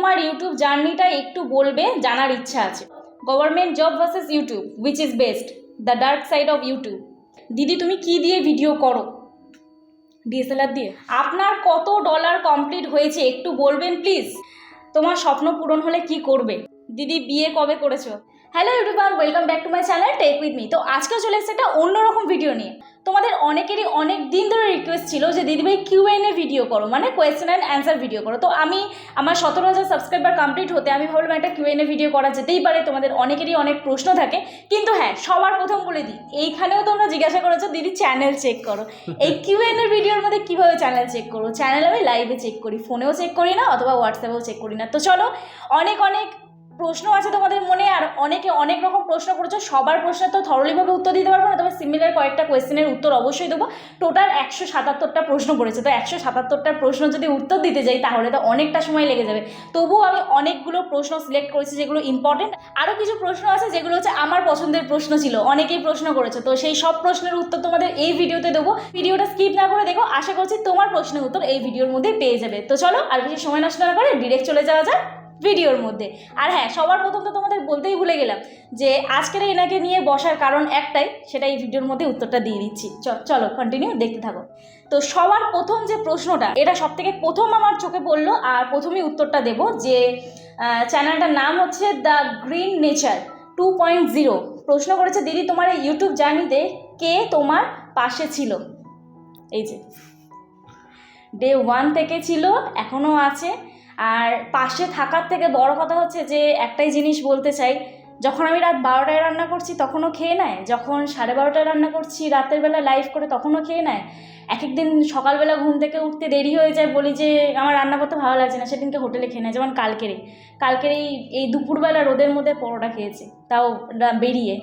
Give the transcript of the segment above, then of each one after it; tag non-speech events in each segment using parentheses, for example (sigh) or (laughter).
তোমার ইউটিউব জার্নিটা একটু বলবে, জানার ইচ্ছা আছে। Government job versus YouTube which is best the dark side of YouTube দিদি, তুমি কি দিয়ে ভিডিও করো? ডিএসএলআর দিয়ে। আপনার কত ডলার কমপ্লিট হয়েছে একটু বলবেন প্লিজ তোমার স্বপ্ন পূরণ হলে কি করবে? দিদি, বিয়ে কবে করেছ? Hello YouTuber welcome back to my channel tech with me তো আজকে চলে এসেছে একটা অন্যরকম ভিডিও নিয়ে। তোমাদের অনেকেরই অনেক দিন ধরে রিকোয়েস্ট ছিল যে দিদিভাই কিউএন এ ভিডিও করো। মানে কোয়েশ্চেন অ্যান্ড অ্যান্সার ভিডিও করো। তো আমি আমার সতেরো হাজার সাবস্ক্রাইবার কমপ্লিট হতে আমি ভাবলাম একটা কিউএন এ ভিডিও করা যেতেই পারে। তোমাদের অনেকেরই অনেক প্রশ্ন থাকে। কিন্তু হ্যাঁ সবার প্রথম বলে দিই, এইখানেও তোমরা জিজ্ঞাসা করেছ, দিদি চ্যানেল চেক করো। এই কিউএন এর ভিডিওর মধ্যে কীভাবে চ্যানেল চেক করো চ্যানেল আমি লাইভে চেক করি ফোনেও চেক করি না, অথবা হোয়াটসঅ্যাপেও চেক করি না। তো চলো, অনেক অনেক প্রশ্ন আছে তোমাদের মনে, আর অনেকে অনেক রকম প্রশ্ন করেছ, সবার প্রশ্নের তো থরলিভাবে উত্তর দিতে পারব না, তবে সিমিলার কয়েকটা কোয়েশ্চেনের উত্তর অবশ্যই দেবো। টোটাল একশো সাতাত্তরটা প্রশ্ন পড়েছে তো একশো সাতাত্তরটা প্রশ্ন যদি উত্তর দিতে যাই, তাহলে তো অনেকটা সময় লেগে যাবে। তবুও আমি অনেকগুলো প্রশ্ন সিলেক্ট করেছি যেগুলো ইম্পর্টেন্ট আরও কিছু প্রশ্ন আছে যেগুলো হচ্ছে আমার পছন্দের প্রশ্ন ছিল, অনেকেই প্রশ্ন করেছে, তো সেই সব প্রশ্নের উত্তর তোমাদের এই ভিডিওতে দেবো। ভিডিওটা স্কিপ না করে দেখো, আশা করছি তোমার প্রশ্নের উত্তর এই ভিডিওর মধ্যে পেয়ে যাবে। তো চলো, আর বেশি সময় নষ্ট না করে ডিরেক্ট চলে যাওয়া যাক। ভিডিওর মধ্যে। আর হ্যাঁ সবার প্রথম তো তোমাদের বলতেই ভুলে গেলাম যে আজকের এনাকে নিয়ে বসার কারণ একটাই, সেটা এই ভিডিওর মধ্যে উত্তরটা দিয়ে দিচ্ছি। চলো কন্টিনিউ দেখতে থাকো। তো সবার প্রথম যে প্রশ্নটা, এটা সব থেকে প্রথম আমার চোখে পড়ল আর প্রথমেই উত্তরটা দেব যে চ্যানেলটার নাম হচ্ছে the green nature two point zero. প্রশ্ন করেছে, দিদি, তোমার এই ইউটিউব জার্নিতে কে তোমার পাশে ছিল? এই যে। ডে ওয়ান থেকে ছিল, এখনও আছে। আর পাশে থাকার থেকে বড় কথা হচ্ছে যে, একটাই জিনিস বলতে চাই, যখন আমি রাত বারোটায় রান্না করছি তখনও খেয়ে নেয়, যখন সাড়ে বারোটায় রান্না করছি রাতের বেলা লাইভ করে তখনও খেয়ে নেয়। এক একদিন সকালবেলা ঘুম থেকে উঠতে দেরি হয়ে যায়, বলি যে, আমার রান্না করতে ভালো লাগছে না, সেদিনকে হোটেলে খেয়ে নেয়। যেমন কালকেরই, কালকের এই এই দুপুরবেলা রোদের মধ্যে পরোটা খেয়েছি, তাও বেরিয়ে।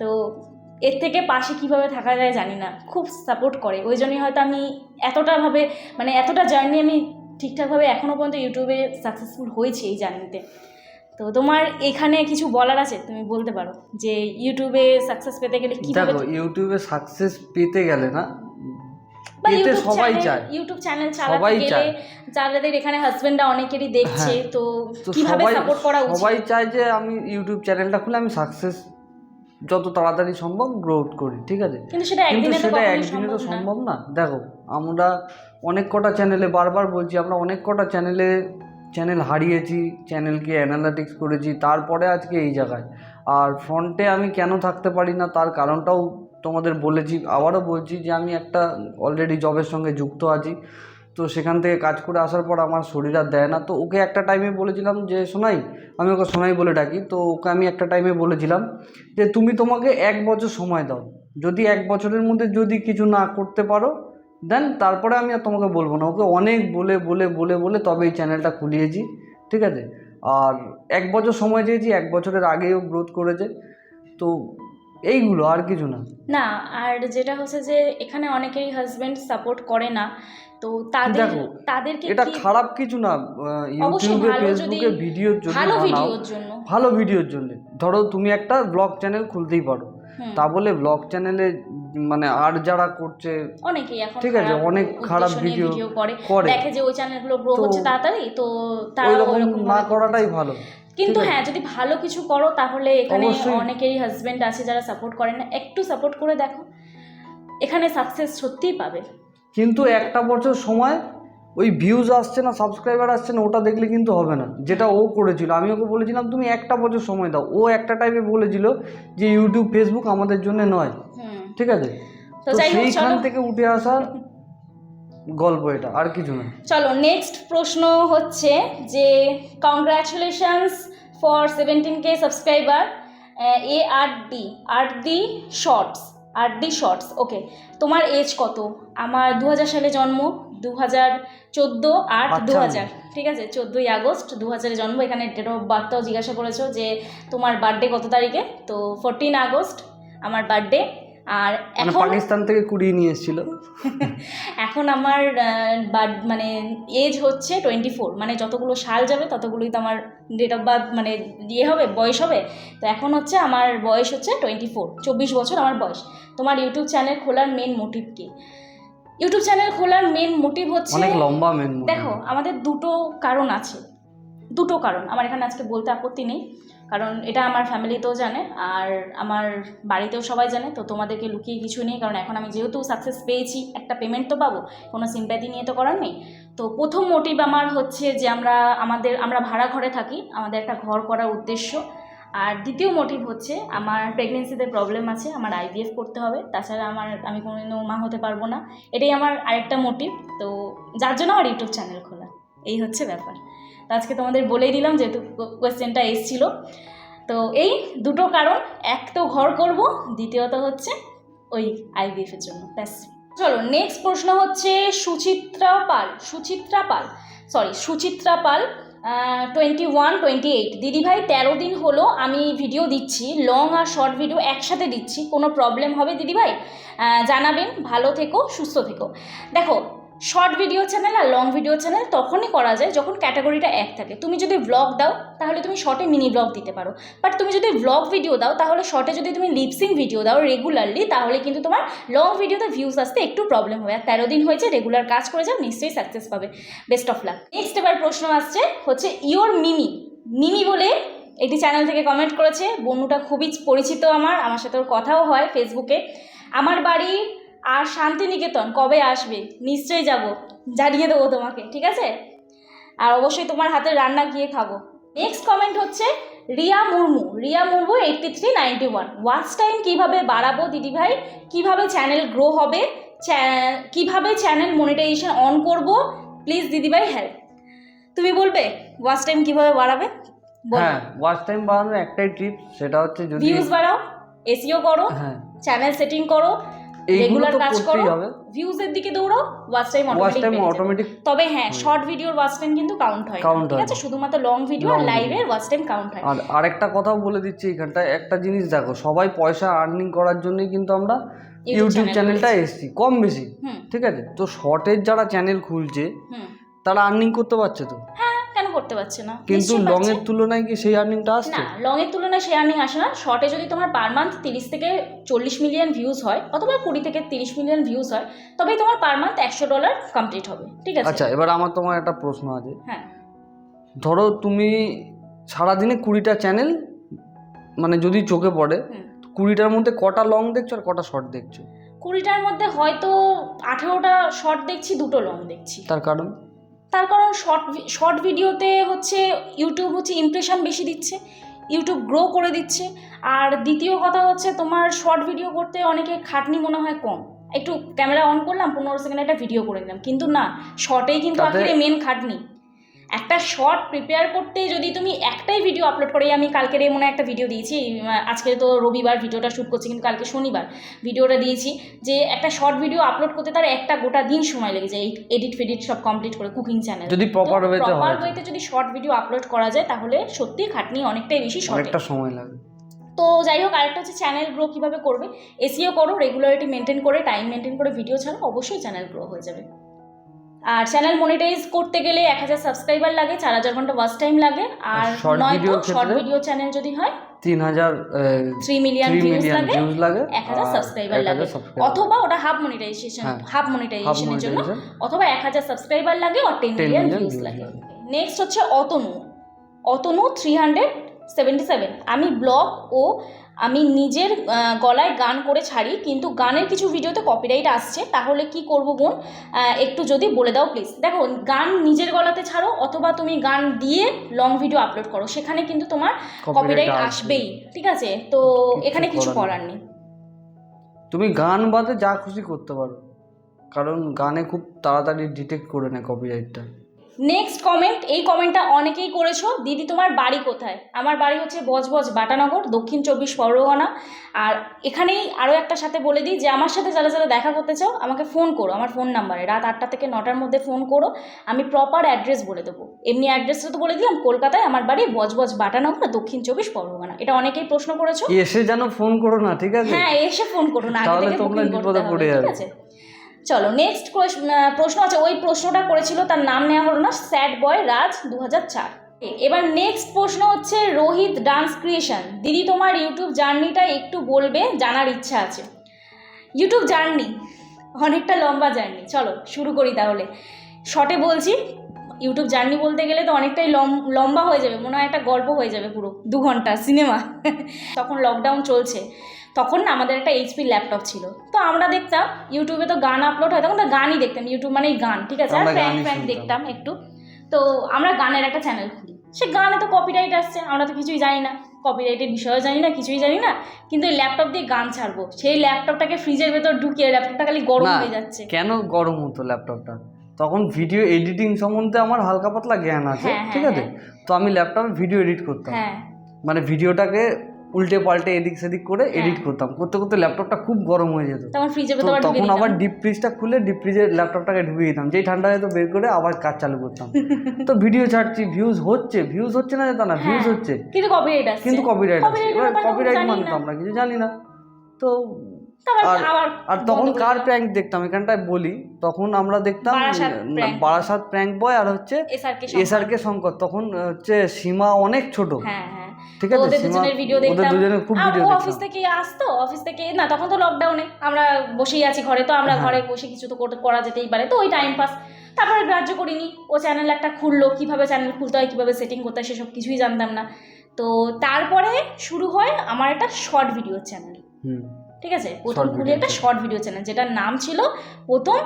তো এর থেকে পাশে কীভাবে থাকা যায় জানি না, খুব সাপোর্ট করে। ওই জন্যই হয়তো আমি এতটাভাবে মানে এতটা জার্নি আমি ঠিকঠাকভাবে এখনও পর্যন্ত ইউটিউবে সাকসেসফুল হয়েছি এই জার্নিতে তো তোমার এখানে কিছু বলার আছে তুমি বলতে পারো যে ইউটিউবে সাকসেস পেতে গেলে কি দেখো ইউটিউবে সাকসেস পেতে গেলে না পেতে সবাই চায় ইউটিউব চ্যানেল সবাই চায়। যাদের এখানে হাজবেন্ডরা অনেকেরই দেখছে হ্যাঁ। তো কীভাবে সাপোর্ট করা উচিত সবাই চায় যে আমি ইউটিউব চ্যানেলটা খুলে আমি সাকসেস যত তাড়াতাড়ি সম্ভব গ্রোথ করি ঠিক আছে? কিন্তু সেটা একদিনে তো সম্ভব না। দেখো আমরা অনেক কটা চ্যানেলে বারবার বলছি আমরা অনেক কটা চ্যানেলে চ্যানেল হারিয়েছি চ্যানেলকে অ্যানালাটিক্স করেছি তারপরে আজকে এই জায়গায়। আর ফ্রন্টে আমি কেন থাকতে পারি না তার কারণটাও তোমাদের বলেছি আবারও বলছি যে আমি একটা অলরেডি জবের সঙ্গে যুক্ত আছি। তো সেখান থেকে কাজ করে আসার পর আমার শরীর আর দেয় না। তো ওকে একটা টাইমে বলেছিলাম যে, সোনাই, আমি ওকে সোনাই বলে ডাকি। তো ওকে আমি একটা টাইমে বলেছিলাম যে, তুমি তোমাকে এক বছর সময় দাও। যদি এক বছরের মধ্যে যদি কিছু না করতে পারো দেন তারপরে আমি আর তোমাকে বলব না। ওকে অনেক বলে বলে বলে বলে তবে এই চ্যানেলটা খুলিয়েছি, ঠিক আছে? আর এক বছর সময় চেয়েছি, এক বছরের আগেও গ্রোথ করেছে। তো এইগুলো, আর কিছু না। না, আর যেটা হচ্ছে যে, এখানে অনেকেই হাজবেন্ড সাপোর্ট করে না। তো তাদের তাদেরকে এটা খারাপ কিছু না ইউটিউবে ফেসবুকে ভিডিওর জন্য ভালো ভিডিওর জন্য। ভালো ভিডিওর জন্য। ধরো তুমি একটা ব্লগ চ্যানেল খুলতেই পারো। তা বলে ব্লগ চ্যানেলে মানে আর যারা করছে অনেকেই এখন ঠিক আছে, অনেক খারাপ ভিডিও করে। দেখে যে ওই চ্যানেলগুলো গ্রো হচ্ছে তাড়াতাড়ি তো তারা ওইরকম না করাটাই ভালো। কিন্তু হ্যাঁ যদি ভালো কিছু করো তাহলে এখানে। অনেকেরই হাজবেন্ড আছে যারা সাপোর্ট করে না। একটু সাপোর্ট করে দেখো। এখানে সাকসেস সত্যিই পাবে। কিন্তু একটা বছর সময় ওই ভিউজ আসছে না সাবস্ক্রাইবার আসছে না ওটা দেখলে কিন্তু হবে না যেটা ও করেছিল। আমি ওকে বলেছিলাম তুমি একটা বছর সময় দাও। ও একটা টাইমে বলেছিল যে ইউটিউব ফেসবুক আমাদের জন্য নয়। ঠিক আছে? তো সেইখান থেকে উঠে আসার গল্প এটা আর কিছু না। চলো নেক্সট প্রশ্ন হচ্ছে যে congratulations for seventeen K subscriber A R D R D shorts R the shorts okay তোমার এজ কত? আমার দু হাজার সালে জন্ম দু হাজার চোদ্দ আট। দু হাজার ঠিক আছে? চোদ্দোই আগস্ট দু হাজারে জন্ম এখানে ডেট অফ বার্থটাও জিজ্ঞাসা করেছ যে তোমার বার্থডে কত তারিখে? তো ফোরটিন আগস্ট আমার বার্থডে আর মানে এখন পাকিস্তান থেকে কুড়িয়ে নিয়ে এসেছিল। (laughs) এখন আমার বার্থ মানে এজ হচ্ছে টোয়েন্টি ফোর মানে যতগুলো সাল যাবে ততগুলোই তো আমার ডেট অফ বার্থ মানে ইয়ে হবে বয়স হবে। তো এখন হচ্ছে আমার বয়স হচ্ছে টোয়েন্টি ফোর চব্বিশ বছর আমার বয়স। তোমার ইউটিউব চ্যানেল খোলার মেন মোটিভ কি? ইউটিউব চ্যানেল খোলার মেন মোটিভ হচ্ছে অনেক লম্বা মেন দেখো আমাদের দুটো কারণ আছে। দুটো কারণ। আমার এখানে আজকে বলতে আপত্তি নেই, কারণ এটা আমার ফ্যামিলিতেও জানে আর আমার বাড়িতেও সবাই জানে, তো তোমাদেরকে লুকিয়ে কিছু নেই, কারণ এখন আমি যেহেতু সাকসেস পেয়েছি, একটা পেমেন্ট তো পাবো, কোনো সিম্প্যাথি নিয়ে তো করার নেই। তো প্রথম মোটিভ আমার হচ্ছে যে আমরা, আমাদের, আমরা ভাড়া ঘরে থাকি, আমাদের একটা ঘর করার উদ্দেশ্য। আর দ্বিতীয় মোটিভ হচ্ছে আমার প্রেগনেন্সিতে প্রবলেম আছে, আমার আইভিএফ করতে হবে, তাছাড়া আমার, আমি কোনোদিনও মা হতে পারব না। এটাই আমার আরেকটা মোটিভ তো যার জন্য আমার ইউটিউব চ্যানেল খোলা, এই হচ্ছে ব্যাপার। আজকে তোমাদের বলেই দিলাম যেহেতু কোয়েশ্চেনটা এসেছিল। তো এই দুটো কারণ, এক তো ঘর করব, দ্বিতীয়ত হচ্ছে ওই আইভিএফের জন্য। ব্যাস। চলো নেক্সট প্রশ্ন হচ্ছে Suchitra Pal Suchitra Pal sorry Suchitra Pal twenty one twenty eight দিদিভাই, তেরো দিন হলো আমি ভিডিও দিচ্ছি লং আর শর্ট ভিডিও একসাথে দিচ্ছি, কোনো প্রবলেম হবে দিদিভাই? জানাবেন, ভালো থেকো, সুস্থ থেকো। দেখো শর্ট ভিডিও চ্যানেল আর লং ভিডিও চ্যানেল তখনই করা যায় যখন ক্যাটাগরিটা এক থাকে। তুমি যদি ব্লগ দাও, তাহলে তুমি শর্টে মিনি ব্লগ দিতে পারো। বাট তুমি যদি ব্লগ ভিডিও দাও, তাহলে শর্টে যদি তুমি লিপসিং ভিডিও দাও রেগুলারলি তাহলে কিন্তু তোমার লং ভিডিওতে ভিউজ আসতে একটু প্রবলেম হবে। আর তেরো দিন হয়েছে রেগুলার কাজ করে যাও, নিশ্চয়ই সাকসেস পাবে। বেস্ট অফ লাক নেক্সট এবার প্রশ্ন আসছে, হচ্ছে ইওর মিমি মিমি বলে একটি চ্যানেল থেকে কমেন্ট করেছে। বন্ধুটা খুবই পরিচিত আমার আমার সাথে ওর কথাও হয় ফেসবুকে আমার বাড়ি আর শান্তিনিকেতন কবে আসবে? নিশ্চয়ই যাব। জানিয়ে দেবো তোমাকে ঠিক আছে? আর অবশ্যই তোমার হাতের রান্না গিয়ে খাব। নেক্সট কমেন্ট হচ্ছে Riya Murmu. Riya Murmu eighty three ninety one watch time কীভাবে বাড়াবো দিদিভাই কীভাবে চ্যানেল গ্রো হবে? কীভাবে চ্যানেল মনিটাইজেশন অন করব? প্লিজ দিদিভাই হেল্প তুমি বলবে ওয়াচ টাইম কীভাবে বাড়াবে? হ্যাঁ ওয়াচ টাইম বাড়ানোর একটাই টিপ সেটা হচ্ছে যদি ভিউজ বাড়াও এসিও করো হ্যাঁ। চ্যানেল সেটিং করো রেগুলার কাজ করো হবে। ভিউজের দিকে দৌড়াও ওয়াচ টাইম অটোমেটিক তবে হ্যাঁ শর্ট ভিডিওর ওয়াচ টাইম কিন্তু কাউন্ট হয় না, ঠিক আছে? শুধুমাত্র লং ভিডিও আর লাইভের ওয়াচ টাইম কাউন্ট হয়। আর আরেকটা কথাও বলে দিচ্ছি এখানটায় একটা জিনিস দেখো সবাই পয়সা আর্নিং করার জন্যই কিন্তু আমরা ইউটিউব চ্যানেলটা। এসছি কম বেশি ঠিক আছে? তো শর্টের যারা চ্যানেল খুলছে তারা আর্নিং করতে পারছে তো? কেন করতে পারছে না? কিন্তু লং এর তুলনায় কি সেই আর্নিংটা আসছে না লং এর তুলনায় সে আর্নিং আসে না। শর্টে যদি তোমার পার মান্থ তিরিশ থেকে চল্লিশ মিলিয়ন ভিউজ হয় অথবা কুড়ি থেকে তিরিশ মিলিয়ন ভিউজ হয় তবেই তোমার পার মান্থ একশো ডলার কমপ্লিট হবে। ঠিক আছে? আচ্ছা এবার আমার তোমার একটা প্রশ্ন আছে। হ্যাঁ। ধরো তুমি সারাদিনে কুড়িটা চ্যানেল মানে যদি চোখে পড়ে। কুড়িটার মধ্যে কটা লং দেখছ আর কটা শর্ট দেখছ? কুড়িটার মধ্যে হয়তো আঠেরোটা শর্ট দেখছি দুটো লং দেখছি। তার কারণ? তার কারণ শর্ট শর্ট ভিডিওতে হচ্ছে ইউটিউব হচ্ছে ইমপ্রেশন বেশি দিচ্ছে ইউটিউব গ্রো করে দিচ্ছে। আর দ্বিতীয় কথা হচ্ছে তোমার শর্ট ভিডিও করতে অনেকে খাটনি মনে হয় কম। একটু ক্যামেরা অন করলাম পনেরো সেকেন্ড একটা ভিডিও করে নিলাম কিন্তু না শর্টেই কিন্তু আখেরে মেন খাটনি। একটা শর্ট প্রিপেয়ার করতে যদি তুমি একটাই ভিডিও আপলোড করে আমি কালকের এই মনে হয় একটা ভিডিও দিয়েছি আজকে তো রবিবার ভিডিওটা শ্যুট করছি কিন্তু কালকে শনিবার ভিডিওটা দিয়েছি যে একটা শর্ট ভিডিও আপলোড করতে তার একটা গোটা দিন সময় লেগে যায় এডিট ফেডিট সব কমপ্লিট করে কুকিং চ্যানেল যদি প্রপার ওয়েতে প্রপার হয়। ওয়েতে যদি শর্ট ভিডিও আপলোড করা যায় তাহলে সত্যি খাটনি অনেকটাই বেশি শর্ট অনেকটা সময় লাগে। তো যাই হোক আরেকটা হচ্ছে চ্যানেল গ্রো কীভাবে করবে এসিও করো রেগুলারিটি মেনটেন করে টাইম মেনটেন করে ভিডিও ছাড়ো অবশ্যই চ্যানেল গ্রো হয়ে যাবে। আর চ্যানেল মনিটাইজ করতে গেলে এক হাজার সাবস্ক্রাইবার লাগে চার হাজার ঘণ্টা ওয়াচ টাইম লাগে আর র শর্ট ভিডিও চ্যানেল যদি হয় তিন হাজার থ্রি মিলিয়ন ভিউজ লাগে এক হাজার সাবস্ক্রাইবার লাগে। অথবা ওটা হাফ মনিটাইজেশন। হাফ মনিটাইজেশনের জন্য অথবা এক হাজার সাবস্ক্রাইবার লাগে আর টেন 10 মিলিয়ন ভিউজ লাগে। লাগে। নেক্সট হচ্ছে Atanu. Atanu three hundred seventy seven আমি ব্লগ ও আমি নিজের গলায় গান করে ছাড়ি কিন্তু গানের কিছু ভিডিওতে কপিরাইট আসছে তাহলে কি করব বোন? একটু যদি বলে দাও প্লিজ দেখো গান নিজের গলাতে ছাড়ো অথবা তুমি গান দিয়ে লং ভিডিও আপলোড করো সেখানে কিন্তু তোমার কপিরাইট আসবেই ঠিক আছে? তো এখানে কিছু করার নেই। তুমি গান বাদে যা খুশি করতে পারো কারণ গানে খুব তাড়াতাড়ি ডিটেক্ট করে নেয় কপিরাইটটা নেক্সট কমেন্ট এই কমেন্টটা অনেকেই করেছ। দিদি তোমার বাড়ি কোথায়? আমার বাড়ি হচ্ছে বজবজ বাটানগর দক্ষিণ চব্বিশ পরগনা। আর এখানেই আরও একটা সাথে বলে দিই যে আমার সাথে যারা যারা দেখা করতে চাও আমাকে ফোন করো আমার ফোন নাম্বারে রাত আটটা থেকে নটার মধ্যে ফোন করো আমি প্রপার অ্যাড্রেস বলে দেবো। এমনি অ্যাড্রেসটা তো বলে দিলাম কলকাতায় আমার বাড়ি বজবজ বাটানগর দক্ষিণ চব্বিশ পরগনা। এটা অনেকেই প্রশ্ন করেছ। এসে যেন ফোন করো না ঠিক আছে? হ্যাঁ এসে ফোন করো না আগে থেকে বুকিং করতে হবে ঠিক আছে? চলো নেক্সট প্রশ্ন আছে, ওই প্রশ্নটা করেছিল, তার নাম নেওয়া হলো না স্যাড বয় রাজ দু এবার নেক্সট প্রশ্ন হচ্ছে রোহিত ডান্স ক্রিয়েশন দিদি তোমার ইউটিউব জার্নিটা একটু বলবে, জানার ইচ্ছা আছে। ইউটিউব জার্নি, অনেকটা লম্বা জার্নি। চলো, শুরু করি তাহলে। শর্টে বলছি ইউটিউব জার্নি বলতে গেলে তো অনেকটাই লম- লম্বা হয়ে যাবে, মনে হয় একটা গল্প হয়ে যাবে পুরো, দু ঘণ্টা সিনেমা (laughs) তখন লকডাউন চলছে। তখন না আমাদের একটা এইচপি ল্যাপটপ ছিল। তো আমরা দেখতাম ইউটিউবে তো গান আপলোড হয় তখন তো গানই দেখতাম ইউটিউব মানেই গান ঠিক আছে? আর প্র্যাঙ্ক প্র্যাঙ্ক দেখতাম একটু। তো আমরা গানের একটা চ্যানেল খুলি। সে গানে তো কপিরাইট আসছে আমরা তো কিছুই জানি না। কপিরাইটের বিষয়েও জানি না কিছুই জানি না। কিন্তু এই ল্যাপটপ দিয়ে গান ছাড়বো। সেই ল্যাপটপটাকে ফ্রিজের ভেতর ঢুকিয়ে ল্যাপটপটা খালি গরম হয়ে যাচ্ছে। কেন গরম হতো ল্যাপটপটা তখন ভিডিও এডিটিং সম্বন্ধে আমার হালকা পাতলা জ্ঞান আছে হ্যাঁ, হ্যাঁ, ঠিক আছে? তো আমি ল্যাপটপে ভিডিও এডিট করতাম। হ্যাঁ। মানে ভিডিওটাকে উল্টে পাল্টে এদিক সেদিক করে হ্যাঁ। এডিট করতাম। করতে করতে ল্যাপটপটা খুব গরম হয়ে যেত। তখন আবার। ডিপ ফ্রিজটা খুলে ডিপ ফ্রিজের ল্যাপটপটাকে ঢুকিয়ে দিতাম। যেই ঠান্ডা হয়তো বের করে আবার কাজ চালু করতাম। (laughs) তো ভিডিও ছাড়ছি ভিউজ হচ্ছে ভিউজ হচ্ছে না তা না ভিউজ হ্যাঁ, হচ্ছে। কিন্তু কপিরাইট কিন্তু কপিরাইট এবার কপিরাইট মানে আমরা কিছু জানি না। তো আর- আর তখন কার। প্র্যাঙ্ক দেখতাম? এখানটায় বলি তখন আমরা দেখতাম বারাসাত প্র্যাঙ্ক বয় আর হচ্ছে এসআরকে এসআরকে শঙ্কর। তখন হচ্ছে সীমা অনেক ছোট। হ্যাঁ হ্যাঁ। ঠিক আছে ওদের দুজনের ভিডিও দেখতাম। দুজনের খুব ভিডিও ও দেখতাম। অফিস থেকে আসতো অফিস থেকে না তখন তো লকডাউনে আমরা বসেই আছি ঘরে তো আমরা হ্যাঁ। ঘরে বসে কিছু তো করা যেতেই পারে। তো ওই টাইম পাস তারপরে গ্রাহ্য করিনি। ও চ্যানেল একটা খুললো কীভাবে চ্যানেল খুলতে হয় কীভাবে সেটিং করতে হয় সেসব কিছুই জানতাম না। তো তারপরে শুরু হয় আমার একটা শর্ট ভিডিও চ্যানেল ঠিক আছে? প্রথম খুলে একটা শর্ট ভিডিও চ্যানেল যেটার নাম ছিল প্রথম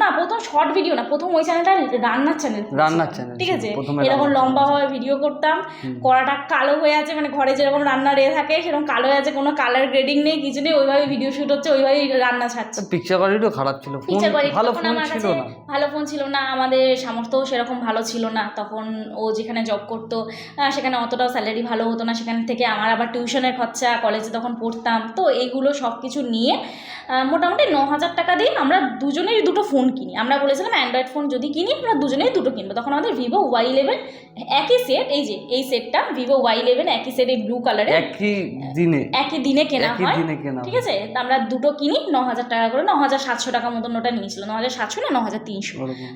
না প্রথম শর্ট ভিডিও না প্রথম ওই চ্যানেলটা রান্নার চ্যানেল রান্নার channel ঠিক আছে? এরকম রান্নার লম্বাভাবে ভিডিও করতাম। কড়াটা কালো হয়ে আছে মানে ঘরে যেরকম রান্নার এ থাকে সেরকম কালো হয়ে আছে কোনো কালার গ্রেডিং নেই কিছু নেই ওইভাবে ভিডিও শুট হচ্ছে ওইভাবেই রান্না ছাড়ছে। পিকচার কোয়ালিটিও খারাপ ছিল পিকচার কোয়ালিটি ভালো তখন ফোন আমার ছিল কাছে না। ভালো ফোন ছিল না আমাদের সামর্থ্য সেরকম ভালো ছিল না তখন ও যেখানে জব করতো সেখানে অতটাও স্যালারি ভালো হতো না সেখান থেকে আমার আবার টিউশনের খরচা কলেজে তখন পড়তাম তো এইগুলো সব কিছু নিয়ে মোটামুটি ন হাজার টাকা দিয়ে আমরা দুজনেই দুটো ফোন কিনি। আমরা বলেছিলাম অ্যান্ড্রয়েড ফোন যদি কিনি আমরা দুজনেই দুটো কিনবো। তখন আমাদের ভিভো ওয়াই ইলেভেন একই সেট এই যে এই সেটটা ভিভো ওয়াই ইলেভেন একই সেট এই ব্লু কালারের একই দিনে একই দিনে কেনা হয়। ঠিক আছে? তা আমরা দুটো কিনি ন হাজার টাকা করে ন হাজার সাতশো টাকা মতন ওটা নিয়েছিল ন হাজার সাতশো না ন হাজার তিনশো।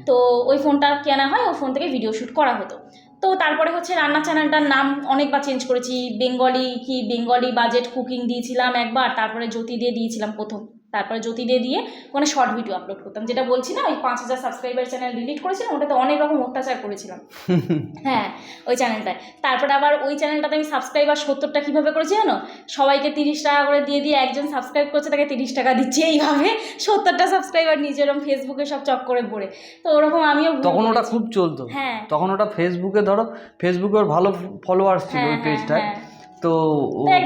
তো ওই ফোনটা কেনা হয় ওই ফোন থেকে ভিডিও শ্যুট করা হতো। তো তারপরে হচ্ছে রান্নার চ্যানেলটার নাম অনেকবার চেঞ্জ করেছি। বেঙ্গলি কি বেঙ্গলি বাজেট কুকিং দিয়েছিলাম একবার তারপরে জ্যোতি দিয়ে দিয়েছিলাম প্রথম। তারপরে জ্যোতি দিয়ে দিয়ে ওখানে শর্ট ভিডিও আপলোড করতাম। যেটা বলছি না ওই পাঁচ হাজার সাবস্ক্রাইবার চ্যানেল ডিলিট করেছিলাম ওটাতে অনেক রকম অত্যাচার করেছিলাম। (laughs) হ্যাঁ ওই চ্যানেলটায় তারপরে আবার ওই চ্যানেলটাতে আমি সাবস্ক্রাইবার সত্তরটা কীভাবে করেছি জানো? সবাইকে তিরিশ টাকা করে দিয়ে দিয়ে একজন সাবস্ক্রাইব করছে তাকে তিরিশ টাকা দিচ্ছি এইভাবে সত্তরটা সাবস্ক্রাইবার নিজে এরকম ফেসবুকে সব চক করে পড়ে তো ওরকম আমিও তখন ওটা খুব চলতো। হ্যাঁ। তখন ওটা ফেসবুকে ধরো ফেসবুকে ওর ভালো ফলোয়ার্স ছিল হ্যাঁ ওই পেজটায় হ্যাঁ। তো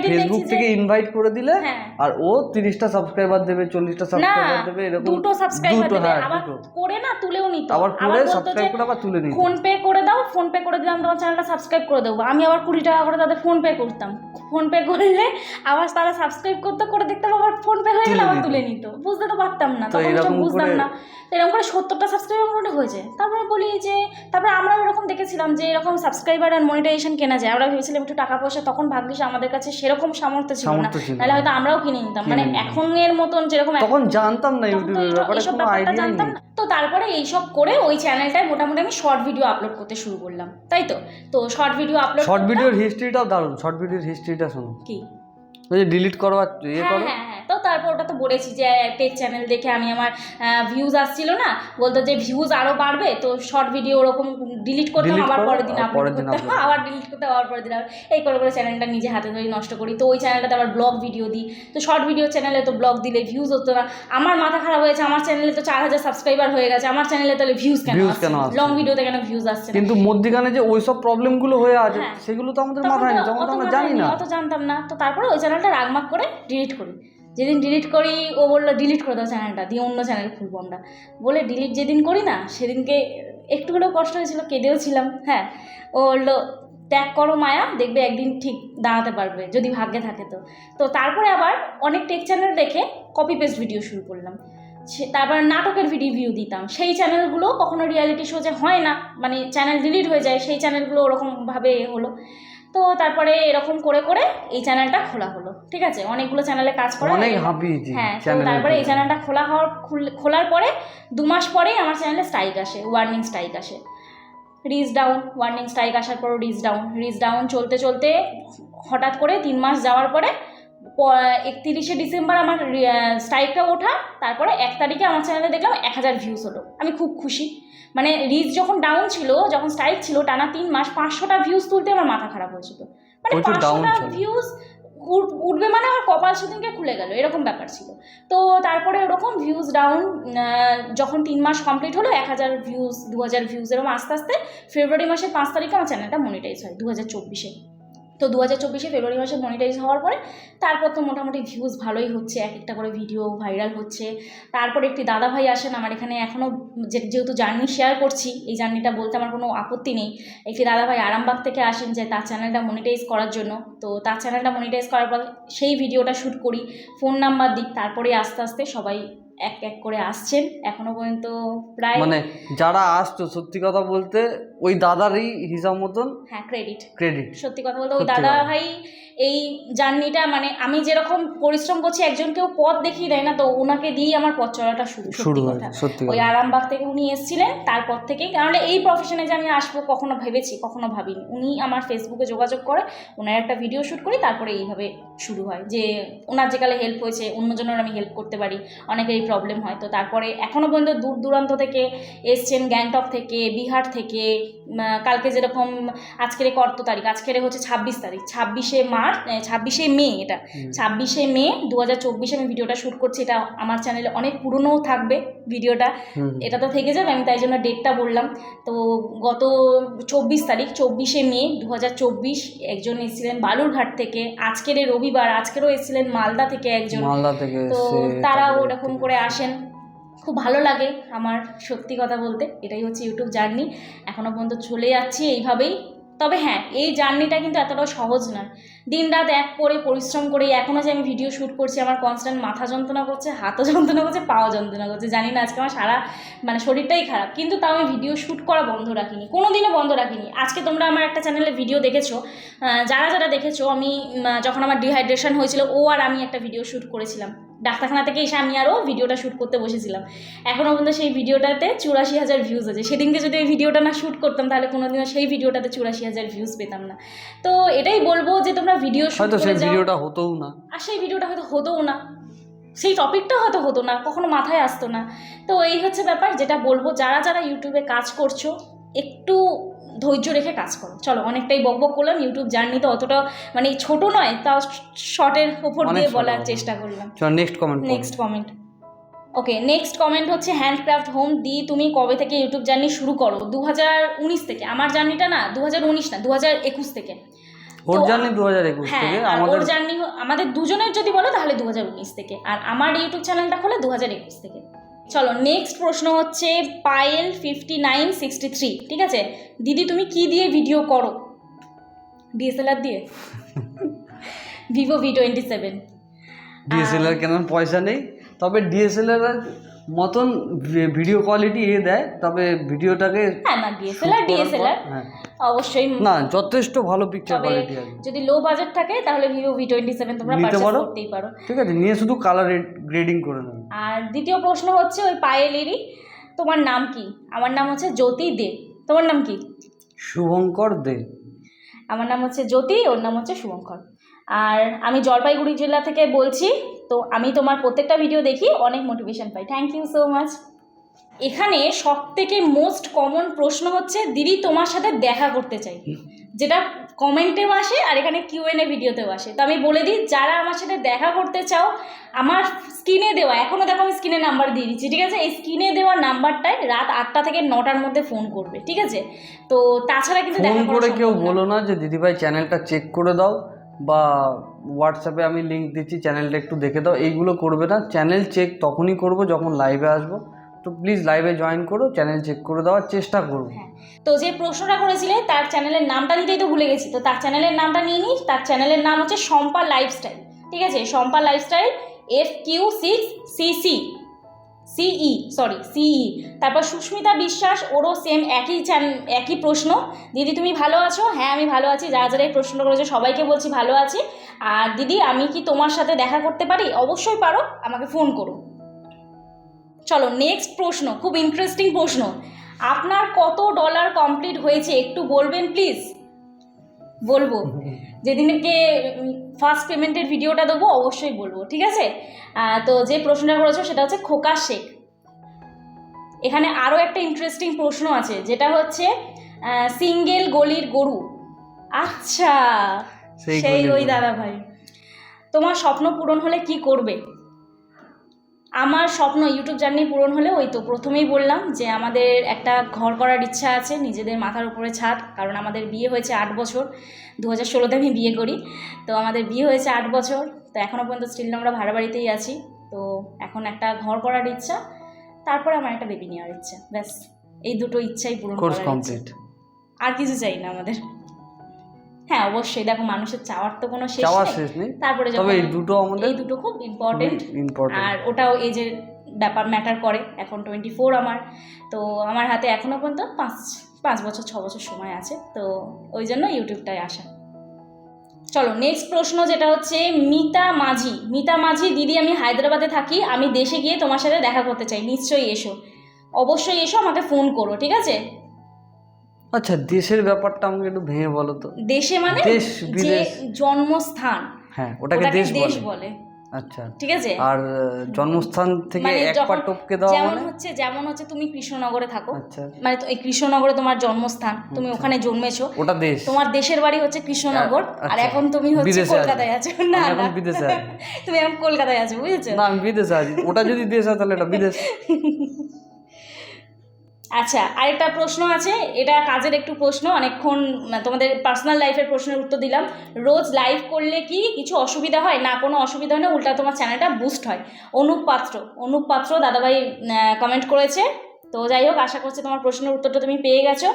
ফেসবুক থেকে ইনভাইট করে দিলে হ্যাঁ। আর ও তিরিশটা সাবস্ক্রাইবার দেবে চল্লিশটা সাবস্ক্রাইবার দেবে এরকম দুটো সাবস্ক্রাইবার দেবে। হ্যাঁ আবার করে না তুলেও নিত আবার করে সাবস্ক্রাইব করে আবার তুলে নিত ফোন পে করে দাও ফোন পে করে দিলাম তোমার চ্যানেলটা সাবস্ক্রাইব করে দেবো। আমি আবার কুড়ি টাকা করে তাদের ফোন পে করতাম। ফোন পে করলে আবার তারা সাবস্ক্রাইব করতে করে দেখতাম আবার ফোন পে হয়ে গেলে আবার তুলে নিত। বুঝতে তো পারতাম না তখন বুঝতাম না। এরকম করে সত্তরটা সাবস্ক্রাইবার মোটামুটি হয়েছে তারপরে বলি যে তারপরে আমরা এরকম দেখেছিলাম যে এরকম সাবস্ক্রাইবার আর মনিটাইজেশন কেনা যায়। আমরা ভেবেছিলাম একটু টাকা পয়সা তখন ভাগ্যিস আমাদের কাছে সেরকম সামর্থ্য ছিল না। তাহলে নাহলে হয়তো আমরাও কিনে নিতাম। মানে এখন এর মতন যেরকম তখন জানতাম না ইউটিউবের ব্যাপারে কোনো আইডিয়া জানতাম নেই। না। তো তারপরে এইসব করে ওই চ্যানেলটায় মোটামুটি আমি শর্ট ভিডিও আপলোড করতে শুরু করলাম। তাই তো? তো শর্ট ভিডিও আপলোড শর্ট ভিডিওর হিস্ট্রিটাও দারুণ। শর্ট ভিডিওর হিস্ট্রিটা শোনো কি? ওই যে ডিলিট করো আর ইয়ে হ্যাঁ করো। হ্যাঁ হ্যাঁ। তারপর ওটা তো বলেছি যে টেক চ্যানেল দেখে আমি আমার ভিউজ আসছিল না। বলতো যে ভিউজ আরও বাড়বে তো শর্ট ভিডিও ওরকম ডিলিট (laughs) করতাম আবার পরের দিন আপলোড করতাম। আবার ডিলিট করতে আবার পরের দিন আবার এই করে করে চ্যানেলটা নিজে হাতে ধরে নষ্ট করি। তো ওই চ্যানেলটাতে আবার ব্লগ ভিডিও দিই। তো শর্ট ভিডিও চ্যানেলে তো ব্লগ দিলে ভিউজ হতো না। আমার মাথা খারাপ হয়েছে আমার চ্যানেলে তো চার হাজার সাবস্ক্রাইবার হয়ে গেছে। আমার চ্যানেলে তাহলে ভিউজ কেন লং ভিডিওতে কেন ভিউজ আসছে? কিন্তু মধ্যিখানে যে ওইসব প্রবলেমগুলো হয়ে আছে হ্যাঁ। সেগুলো তো আমাদের মাথায় নেই তখন তো আমরা জানি না। অত জানতাম না। তো তারপরে ওই চ্যানেলটা রাগমাগ করে ডিলিট করি। যেদিন ডিলিট করি, ও বলল ডিলিট করে দাও চ্যানেলটা দিয়ে অন্য চ্যানেল খুলবো আমরা। বলে ডিলিট যেদিন করি না, সেদিনকে একটু হলেও কষ্ট হয়েছিল, কেঁদেও ছিলাম হ্যাঁ। ও বলল, ত্যাগ করো মায়া, দেখবে একদিন ঠিক দাঁড়াতে পারবে, যদি ভাগ্যে থাকে তো। তো তারপরে আবার অনেক টেক চ্যানেল দেখে কপি পেস্ট ভিডিও শুরু করলাম। সে- তারপর নাটকের ভিডিও দিতাম। সেই চ্যানেলগুলো কখনো রিয়ালিটি শো যে হয় না মানে চ্যানেল ডিলিট হয়ে যায়, সেই চ্যানেলগুলো ওরকমভাবে হলো। তো তারপরে এরকম করে করে এই চ্যানেলটা খোলা হলো ঠিক আছে? অনেকগুলো চ্যানেলে কাজ করা অনেক হয়ে হ্যাঁ তারপরে এই চ্যানেলটা খোলা হওয়ার খুল- খোলার পরে দু মাস পরেই আমার চ্যানেলে স্ট্রাইক আসে ওয়ার্নিং স্ট্রাইক আসে। রিজ ডাউন ওয়ার্নিং স্ট্রাইক আসার পরও রিজ ডাউন রিচ ডাউন চলতে চলতে হঠাৎ করে তিন মাস যাওয়ার পরে একতিরিশে ডিসেম্বর আমার স্ট্রাইকটা ওঠা তারপরে এক তারিখে আমার চ্যানেলে দেখলাম এক হাজার ভিউজ হলো। আমি খুব খুশি। মানে রিচ যখন ডাউন ছিল যখন স্ট্রাইক ছিল টানা তিন মাস পাঁচশোটা ভিউজ তুলতে আমার মাথা খারাপ হয়েছিল মানে পাঁচশোটা। ভিউজ উঠবে মানে আমার কপাল সেদিনকে খুলে গেল এরকম ব্যাপার ছিল। তো তারপরে ওরকম ভিউজ ডাউন যখন তিন মাস কমপ্লিট হলো এক হাজার ভিউজ দু হাজার ভিউজ এরকম আস্তে আস্তে ফেব্রুয়ারি মাসের পাঁচ তারিখে আমার চ্যানেলটা মনিটাইজ হয় দু হাজার চব্বিশে। তো দু হাজার চব্বিশে ফেব্রুয়ারি মাসে মনিটাইজ হওয়ার পরে তারপর তো মোটামুটি ভিউজ ভালোই হচ্ছে, এক একটা করে ভিডিও ভাইরাল হচ্ছে। তারপর একটি দাদা ভাই আসেন আমার এখানে এখনও যেহেতু জার্নি শেয়ার করছি, এই জার্নিটা বলতে আমার কোনো আপত্তি নেই। একটি দাদা ভাই আরামবাগ থেকে আসেন যে, তার চ্যানেলটা মনিটাইজ করার জন্য। তো তার চ্যানেলটা মনিটাইজ করার পর সেই ভিডিওটা শ্যুট করি ফোন নাম্বার দিই, তারপরে আস্তে আস্তে সবাই এক এক করে আসছেন এখনও পর্যন্ত প্রায় মানে যারা আসতো সত্যি কথা বলতে ওই দাদারই হিসাব মতন হ্যাঁ ক্রেডিট ক্রেডিট সত্যি কথা বলতে ওই দাদা ভাই এই জার্নিটা মানে আমি যেরকম পরিশ্রম করছি একজনকেও পথ দেখিয়ে দেয় না তো ওনাকে দিয়েই আমার পথ চলাটা শুরু শুরু সত্যি হয় ওই আরামবাগ থেকে উনি এসেছিলেন তারপর থেকেই কারণ এই প্রফেশনে যে আমি আসব কখনো ভেবেছি কখনো ভাবিনি। উনি আমার ফেসবুকে যোগাযোগ করে ওনার একটা ভিডিও শ্যুট করি তারপরে এইভাবে শুরু হয়। যে ওনার যেকালে হেল্প হয়েছে অন্যজনের আমি হেল্প করতে পারি অনেকেরই প্রবলেম হয়। তো তারপরে এখনও পর্যন্ত দূর দূরান্ত থেকে এসছেন গ্যাংটক থেকে বিহার থেকে কালকে যেরকম আজকের কত তারিখ আজকের হচ্ছে ছাব্বিশ তারিখ। ছাব্বিশে মার্চ ছাব্বিশে মে এটা। ছাব্বিশে মে দু হাজার চব্বিশে আমি ভিডিওটা শ্যুট করছি। এটা আমার চ্যানেলে অনেক পুরনোও থাকবে ভিডিওটা। এটা তো থেকে যাবে আমি তাই জন্য ডেটটা বললাম। তো গত চব্বিশ তারিখ চব্বিশে মে দু হাজার চব্বিশ একজন এসেছিলেন বালুরঘাট থেকে। আজকের রবিবার আজকেরও এসেছিলেন মালদা থেকে একজন। তো তারাও ওরকম করে আসেন। খুব ভালো লাগে আমার সত্যি কথা বলতে। এটাই হচ্ছে ইউটিউব জার্নি। এখনও পর্যন্ত চলে যাচ্ছি এইভাবেই তবে হ্যাঁ এই জার্নিটা কিন্তু এতটাও সহজ নয়। দিন রাত এক করে পরিশ্রম করে এখনও যে আমি ভিডিও শ্যুট করছি, আমার কনস্ট্যান্ট মাথা যন্ত্রণা করছে, হাতও যন্ত্রণা করছে, পাও যন্ত্রণা করছে। জানি না আজকে আমার সারা মানে শরীরটাই খারাপ, কিন্তু তাও আমি ভিডিও শ্যুট করা বন্ধ রাখিনি কোনো দিনও বন্ধ রাখিনি। আজকে তোমরা আমার একটা চ্যানেলে ভিডিও দেখেছ যারা যারা দেখেছ, আমি যখন আমার ডিহাইড্রেশন হয়েছিল, ও আর আমি একটা ভিডিও শ্যুট করেছিলাম। ডাক্তারখানা থেকে এসে আমি আরও ভিডিওটা শ্যুট করতে বসেছিলাম। এখনও পর্যন্ত সেই ভিডিওটাতে চুরাশি হাজার ভিউজ আছে। সেদিনকে যদি ওই ভিডিওটা না শ্যুট করতাম তাহলে কোনোদিনও সেই ভিডিওটাতে চুরাশি হাজার ভিউজ পেতাম না। তো এটাই বলব যে তোমরা ভিডিও শ্যুট হয়তো করে সেই ভিডিওটা হতোও না। আর সেই ভিডিওটা হয়তো হতোও না। সেই টপিকটা হয়তো হতো না কখনো মাথায় আসতো না। তো এই হচ্ছে ব্যাপার যেটা বলব যারা যারা ইউটিউবে কাজ করছ একটু ধৈর্য রেখে কাজ করো। চলো অনেকটাই বক বক করলাম ইউটিউব জার্নি তো অতটা মানে ছোট নয় তাও শর্টের অনেক দিয়ে বলার চেষ্টা করলাম। চল next comment next comment okay next comment হচ্ছে হ্যান্ডক্রাফট হোম দি তুমি কবে থেকে ইউটিউব জার্নি শুরু করো? দুহাজার উনিশ থেকে। আমার জার্নিটা না দুহাজার উনিশ না দুহাজার একুশ থেকে। ওর দু হাজার একুশ হ্যাঁ থেকে আমাদের জার্নি আমাদের দুজনের যদি বলো তাহলে দুহাজার উনিশ থেকে। আর আমার ইউটিউব চ্যানেলটা খোলে দু থেকে। চলো নেক্সট প্রশ্ন হচ্ছে Payel fifty nine sixty three ঠিক আছে? দিদি তুমি কি দিয়ে ভিডিও করো? ডিএসএলআর দিয়ে? Vivo V twenty seven DSLR কেনার পয়সা নেই। তবে ডিএসএলআর মতন ভিডিও কোয়ালিটি এ দেয় তবে ভিডিওটাকে হ্যাঁ না ডিএসএলআর ডিএসএলআর হ্যাঁ। অবশ্যই না যথেষ্ট ভালো পিকচার কোয়ালিটি আছে যদি লো বাজেট থাকে তাহলে ভিভো ভি টোয়েন্টি সেভেন তোমরা নিতে পারো। করতেই পারো। ঠিক আছে নিয়ে শুধু কালার গ্রেডিং করে নেবে। আর দ্বিতীয় প্রশ্ন হচ্ছে ওই পায়েলেরই তোমার নাম কি? আমার নাম হচ্ছে জ্যোতি দে। তোমার নাম কি? শুভঙ্কর দে। আমার নাম হচ্ছে জ্যোতি ওর নাম হচ্ছে শুভঙ্কর। আর আমি জলপাইগুড়ি জেলা থেকে বলছি তো আমি তোমার প্রত্যেকটা ভিডিও দেখি অনেক মোটিভেশন পাই। থ্যাংক ইউ সো মাচ এখানে সব থেকে মোস্ট কমন প্রশ্ন হচ্ছে দিদি তোমার সাথে দেখা করতে চাই। যেটা কমেন্টেও আসে আর এখানে কিউএনএ ভিডিওতেও আসে। তো আমি বলে দিই যারা আমার সাথে দেখা করতে চাও আমার স্ক্রিনে দেওয়া এখনও দেখো আমি স্ক্রিনে নাম্বার দিয়ে দিচ্ছি ঠিক আছে? এই স্ক্রিনে দেওয়া নাম্বারটায় রাত আটটা থেকে নটার মধ্যে ফোন করবে ঠিক আছে? তো তাছাড়া কিন্তু ফোন দেখা করে কেউ বলো না যে দিদিভাই চ্যানেলটা চেক করে দাও। বা হোয়াটসঅ্যাপে আমি লিঙ্ক দিচ্ছি চ্যানেলটা একটু দেখে দাও। এইগুলো করবে না। চ্যানেল চেক তখনই করব যখন লাইভে আসব। তো প্লিজ লাইভে জয়েন করো চ্যানেল চেক করে দেওয়ার চেষ্টা করব। হ্যাঁ। তো যে প্রশ্নটা করেছিলে, তার চ্যানেলের নামটা নিতেই তো ভুলে গেছি। তো তার চ্যানেলের নামটা নিয়ে নিই। তার চ্যানেলের নাম হচ্ছে শম্পা লাইফস্টাইল ঠিক আছে? Shampa lifestyle F Q six CC CE sorry CE তারপর সুস্মিতা বিশ্বাস, ওরও সেম একই চ্যান একই প্রশ্ন। দিদি, তুমি ভালো আছো? হ্যাঁ আমি ভালো আছি। যারা যারা এই প্রশ্ন করেছে, সবাইকে বলছি ভালো আছি। আর দিদি, আমি কি তোমার সাথে দেখা করতে পারি? অবশ্যই পারো। আমাকে ফোন করো। চলো নেক্সট প্রশ্ন, খুব ইন্টারেস্টিং প্রশ্ন। আপনার কত ডলার কমপ্লিট হয়েছে? একটু বলবেন প্লিজ বলব। (laughs) যেদিনকে ফার্স্ট পেমেন্টের ভিডিওটা দেবো অবশ্যই বলব ঠিক আছে? তো যে প্রশ্নটা করেছ সেটা হচ্ছে খোকা শেখ। এখানে আরও একটা ইন্টারেস্টিং প্রশ্ন আছে যেটা হচ্ছে সিঙ্গেল গলির গরু। আচ্ছা সেই ওই দাদা ভাই তোমার স্বপ্ন পূরণ হলে কি করবে? আমার স্বপ্ন ইউটিউব জার্নি পূরণ হলে ওই তো প্রথমেই বললাম যে আমাদের একটা ঘর করার ইচ্ছা আছে নিজেদের মাথার উপরে ছাদ কারণ আমাদের বিয়ে হয়েছে আট বছর। দু হাজার ষোলোতে আমি বিয়ে করি। তো আমাদের বিয়ে হয়েছে আট বছর। তো এখনও পর্যন্ত স্টিল আমরা ভাড়া বাড়িতেই আছি। তো এখন একটা ঘর করার ইচ্ছা তারপরে আমার একটা বেবি নেওয়ার ইচ্ছা। ব্যাস এই দুটো ইচ্ছাই পূরণ কমপ্লিট আর কিছু চাই না আমাদের। হ্যাঁ অবশ্যই। দেখো মানুষের চাওয়ার তো কোনো শেষ শেষ নেই। তারপরে তবে এই দুটো আমাদের এই দুটো খুব ইম্পর্টেন্ট আর ওটাও এজের ব্যাপার ম্যাটার করে। এখন টোয়েন্টি ফোর আমার। তো আমার হাতে এখনও পর্যন্ত পাঁচ পাঁচ বছর ছ বছর সময় আছে। তো ওই জন্য ইউটিউবটায় আসা। চলো নেক্সট প্রশ্ন যেটা হচ্ছে মিতা মাঝি। মিতা মাঝি দিদি আমি হায়দ্রাবাদে থাকি। আমি দেশে গিয়ে তোমার সাথে দেখা করতে চাই। নিশ্চয়ই এসো। অবশ্যই এসো আমাকে ফোন করো ঠিক আছে? আচ্ছা দেশের ব্যাপারটা আমাকে একটু ভেঙে বলো তো। দেশে মানে দেশ, যে। জন্মস্থান। হ্যাঁ ওটাকে দেশ বলে। আচ্ছা। ঠিক আছে? আর জন্মস্থান থেকে মানে এক পা টপকে দেওয়া যেমন মানে? হচ্ছে যেমন হচ্ছে তুমি কৃষ্ণনগরে থাকো। আচ্ছা। মানে এই কৃষ্ণনগরে তোমার জন্মস্থান তুমি আচ্ছা। ওখানে জন্মেছো। ওটা দেশ। তোমার দেশের বাড়ি হচ্ছে কৃষ্ণনগর আর আচ্ছা। এখন তুমি হচ্ছে কলকাতায় আছো। না এখন বিদেশে (laughs) তুমি এখন কলকাতায় আছো বুঝেছ? না আমি বিদেশে আছি। ওটা যদি দেশ হয় তাহলে এটা বিদেশ। (laughs) আচ্ছা আরেকটা প্রশ্ন আছে। এটা কাজের একটু প্রশ্ন, অনেকক্ষণ মানে তোমাদের পার্সোনাল লাইফের প্রশ্নের উত্তর দিলাম। রোজ লাইভ করলে কি কিছু অসুবিধা হয়? না, কোনো অসুবিধা হয় না উল্টা তোমার চ্যানেলটা বুস্ট হয়। অনুপ পাত্র অনুপ পাত্র দাদাভাই কমেন্ট করেছে। তো যাই হোক, আশা করছি তোমার প্রশ্নের উত্তরটা তুমি পেয়ে গেছো।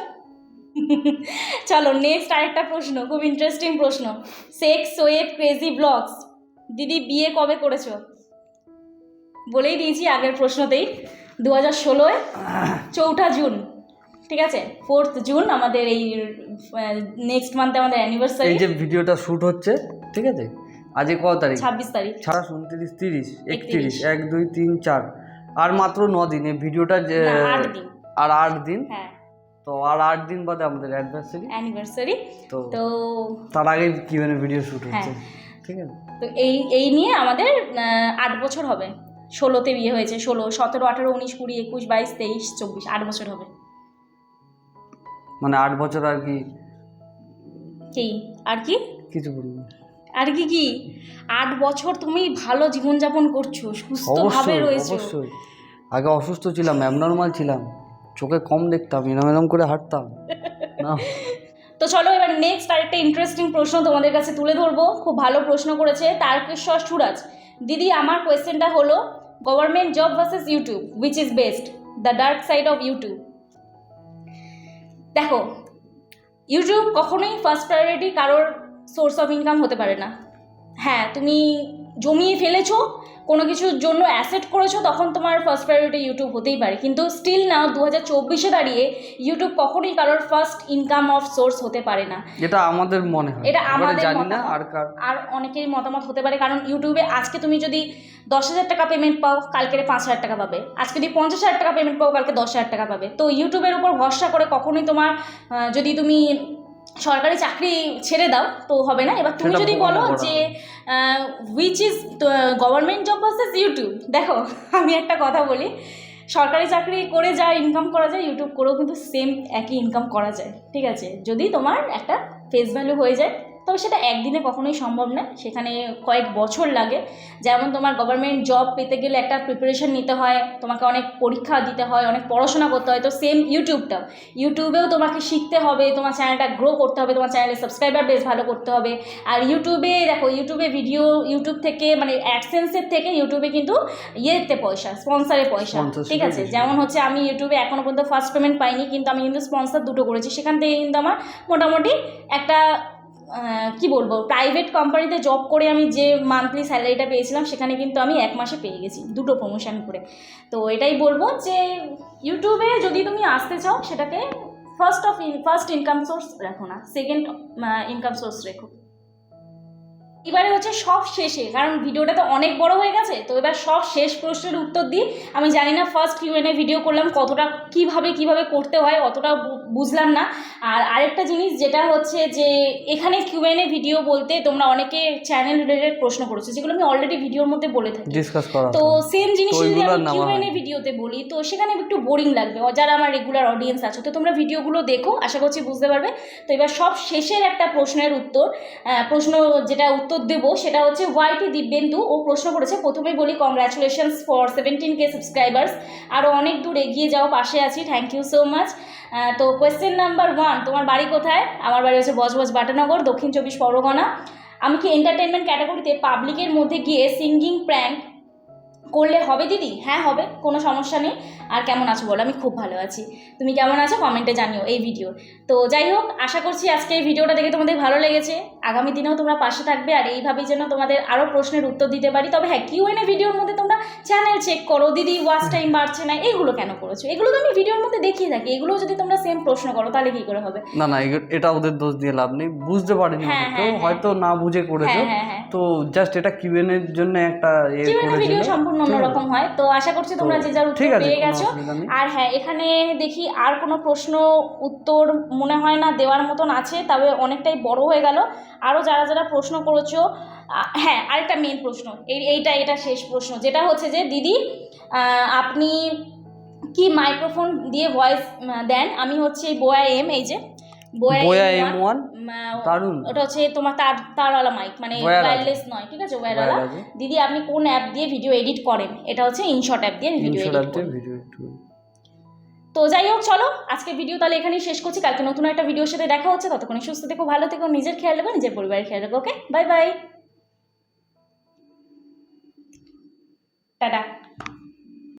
(laughs) চলো নেক্সট আরেকটা প্রশ্ন, খুব ইন্টারেস্টিং প্রশ্ন। সেক্স ওয়েব ক্রেজি ব্লগস দিদি, বিয়ে কবে করেছ? বলেই দিয়েছি আগের প্রশ্নতেই। দু হাজার ষোলোয় চৌঠা জুন ঠিক আছে? ফোর্থ জুন আমাদের এই নেক্সট মান্থে আমাদের অ্যানিভার্সারি এই যে ভিডিওটা শ্যুট হচ্ছে ঠিক আছে? আজকে কত তারিখ? ছাব্বিশ তারিখ। ছাড়াশ উনত্রিশ তিরিশ একত্রিশ। এক দুই তিন চার। আর মাত্র ন দিন এই ভিডিওটা আর আট দিন? হ্যাঁ। তো আর আট দিন বাদে আমাদের অ্যানিভার্সারি অ্যানিভার্সারি তো তো তার আগে কি মানে ভিডিও হচ্ছে হ্যাঁ। ঠিক আছে? তো এই এই নিয়ে আমাদের আট বছর হবে। ষোলোতে বিয়ে হয়েছে ষোলো সতেরো আঠেরো উনিশ কুড়ি একুশ বাইশ তেইশ চব্বিশ আট বছর হবে। মানে আট বছর আর কি? কি? আর কি? কিছু বলব আর কি কি? আট বছর তুমি ভালো জীবনযাপন করছ সুস্থভাবে রয়েছো। অবশ্যই। আগে অসুস্থ ছিলাম অ্যাবনর্মাল ছিলাম। চোখে কম দেখতাম এরম এরম করে হাঁটতাম। না। তো চলো এবার নেক্সট আরেকটা ইন্টারেস্টিং প্রশ্ন তোমাদের কাছে তুলে ধরবো। খুব ভালো প্রশ্ন করেছে তারকেশ্বর সুরাজ। দিদি আমার কোয়েশ্চেনটা হলো government job versus YouTube which is best the dark side of YouTube দেখো ইউটিউব কখনোই ফার্স্ট প্রায়োরিটি কারোর সোর্স অফ ইনকাম হতে পারে না। হ্যাঁ তুমি জমিয়ে ফেলেছো কোনো কিছুর জন্য অ্যাসেট করেছ তখন তোমার ফার্স্ট প্রায়োরিটি ইউটিউব হতেই পারে। কিন্তু স্টিল নাও দু হাজার চব্বিশে দাঁড়িয়ে ইউটিউব কখনোই কারোর ফার্স্ট ইনকাম অফ সোর্স হতে পারে না। এটা আমাদের মনে হয়। এটা আমাদের জানি না। আর কার। আর অনেকেরই মতামত হতে পারে কারণ ইউটিউবে আজকে তুমি যদি দশ হাজার টাকা পেমেন্ট পাও কালকে পাঁচ হাজার টাকা পাবে। আজকে যদি পঞ্চাশ হাজার টাকা পেমেন্ট পাও কালকে দশ হাজার টাকা পাবে। তো ইউটিউবের উপর ভরসা করে কখনোই তোমার যদি তুমি সরকারি চাকরি ছেড়ে দাও তো হবে না। এবার তুমি যদি বলো যে which is government job versus YouTube দেখো, আমি একটা কথা বলি, সরকারি চাকরি করে যা ইনকাম করা যায় ইউটিউব করেও কিন্তু সেম একই ইনকাম করা যায়, ঠিক আছে? যদি তোমার একটা ফেস ভ্যালু হয়ে যায় তবে সেটা একদিনে কখনোই সম্ভব না। সেখানে কয়েক বছর লাগে। যেমন তোমার গভর্নমেন্ট জব পেতে গেলে একটা প্রিপারেশন নিতে হয় তোমাকে অনেক পরীক্ষা দিতে হয় অনেক পড়াশোনা করতে হয়। তো সেম ইউটিউবটা ইউটিউবেও তোমাকে শিখতে হবে তোমার চ্যানেলটা গ্রো করতে হবে তোমার চ্যানেলের সাবস্ক্রাইবার বেশ ভালো করতে হবে। আর ইউটিউবে দেখো ইউটিউবে ভিডিও ইউটিউব থেকে মানে অ্যাডসেন্সের থেকে ইউটিউবে কিন্তু ইয়েতে পয়সা স্পন্সারে পয়সা। ঠিক আছে? যেমন হচ্ছে আমি ইউটিউবে এখনও পর্যন্ত ফার্স্ট পেমেন্ট পাইনি কিন্তু আমি কিন্তু স্পন্সার দুটো করেছি। সেখান থেকে কিন্তু আমার মোটামুটি একটা কি বলব প্রাইভেট কোম্পানিতে জব করে আমি যে মান্থলি স্যালারিটা পেয়েছিলাম, সেখানে কিন্তু আমি এক মাসে পেয়ে গেছি, দুটো প্রমোশন করে। তো এটাই বলব যে ইউটিউবে যদি তুমি আসতে চাও, সেটাকে first of first income source রাখো না সেকেন্ড ইনকাম সোর্স রেখো। এবারে হচ্ছে সব শেষে কারণ ভিডিওটা তো অনেক বড় হয়ে গেছে তো এবার সব শেষ প্রশ্নের উত্তর দিই। আমি জানি না ফার্স্ট কিউএনএ ভিডিও করলাম কতটা কীভাবে কীভাবে করতে হয় অতটা বুঝলাম না। আর আরেকটা জিনিস যেটা হচ্ছে যে এখানে কিউএনএ ভিডিও বলতে তোমরা অনেকে চ্যানেল রিলেটেড প্রশ্ন করেছ যেগুলো আমি অলরেডি ভিডিওর মধ্যে বলে থাকি। তো সেম জিনিস যদি আমি কিউএনএ ভিডিওতে বলি তো সেখানে একটু বোরিং লাগবে যারা আমার রেগুলার অডিয়েন্স আছে তো তোমরা ভিডিওগুলো দেখো আশা করছি বুঝতে পারবে। তো এবার সব শেষের একটা প্রশ্নের উত্তর প্রশ্ন যেটা উত্তর দেব, সেটা হচ্ছে ওয়াইটি দিব্যেন্দু ও প্রশ্ন করেছে প্রথমেই বলি congratulations for seventeen K subscribers আরও অনেক দূর এগিয়ে যাও, পাশে আছি থ্যাংক ইউ সো মাচ তো কোয়েশ্চেন নাম্বার ওয়ান তোমার বাড়ি কোথায়? আমার বাড়ি হচ্ছে বজবজ বাটানগর, দক্ষিণ চব্বিশ পরগনা। আমি কি এন্টারটেনমেন্ট ক্যাটাগরিতে পাবলিকের মধ্যে গিয়ে সিঙ্গিং প্র্যাঙ্ক করলে হবে দিদি? হ্যাঁ হবে, কোনো সমস্যা নেই। আর কেমন আছো বলো? আমি খুব ভালো আছি। তুমি কেমন আছো? কমেন্টে জানিও এই ভিডিও তো যাই হোক আশা করছি আজকে এই ভিডিওটা দেখে তোমাদের ভালো লেগেছে। আগামী দিনেও তোমরা পাশে থাকবে আর এইভাবেই যেন তোমাদের আরও প্রশ্নের উত্তর দিতে পারি। তবে হ্যাঁ কিউএনএ ভিডিওর মধ্যে তোমরা চ্যানেল চেক করো দিদি ওয়াচ টাইম বাড়ছে না? এগুলো কেন করেছ? এগুলো তো আমি ভিডিওর মধ্যে দেখিয়ে থাকি। এগুলো যদি তোমরা সেম প্রশ্ন করো তাহলে কী করে হবে? না না এটা ওদের দোষ দিয়ে লাভ নেই। বুঝতে পারেনি হ্যাঁ, হয়তো হ্যাঁ, হ্যাঁ। হয়তো না বুঝে করেছ। তো জাস্ট এটা কিউএন এর জন্য একটা ভিডিও সম্পূর্ণ অন্যরকম হয়। তো আশা করছি তোমরা যে যার উত্তর পেয়ে গেছো। অসুবিধা আর হ্যাঁ এখানে দেখি আর কোনো প্রশ্ন, উত্তর মনে হয় না, দেওয়ার মতন আছে, তবে অনেকটাই বড় হয়ে গেল। আরও যারা যারা প্রশ্ন করেছ হ্যাঁ আরেকটা মেন প্রশ্ন, এই, এইটা, এটা শেষ প্রশ্ন, যেটা হচ্ছে যে, দিদি আপনি কি মাইক্রোফোন দিয়ে ভয়েস দেন? আমি হচ্ছে বোয়া এম এই যে বোয়া এম ওয়ান দারুণ। ওটা হচ্ছে তোমার তার তারওয়ালা মাইক মানে ওয়্যারলেস নয় ঠিক আছে? ওয়্যারওয়ালা দিদি আপনি কোন অ্যাপ দিয়ে ভিডিও এডিট করেন? এটা হচ্ছে ইনশট অ্যাপ দিয়ে ভিডিও এডিট তো যাই হোক চলো আজকে ভিডিও তাহলে এখানেই শেষ করছি। কালকে নতুন একটা ভিডিওর সাথে দেখা হচ্ছে। ততক্ষণ সুস্থ থেকো ভালো থেকো নিজের খেয়াল রাখো নিজের পরিবারের খেয়াল রাখো ওকে বাই বাই টাটা।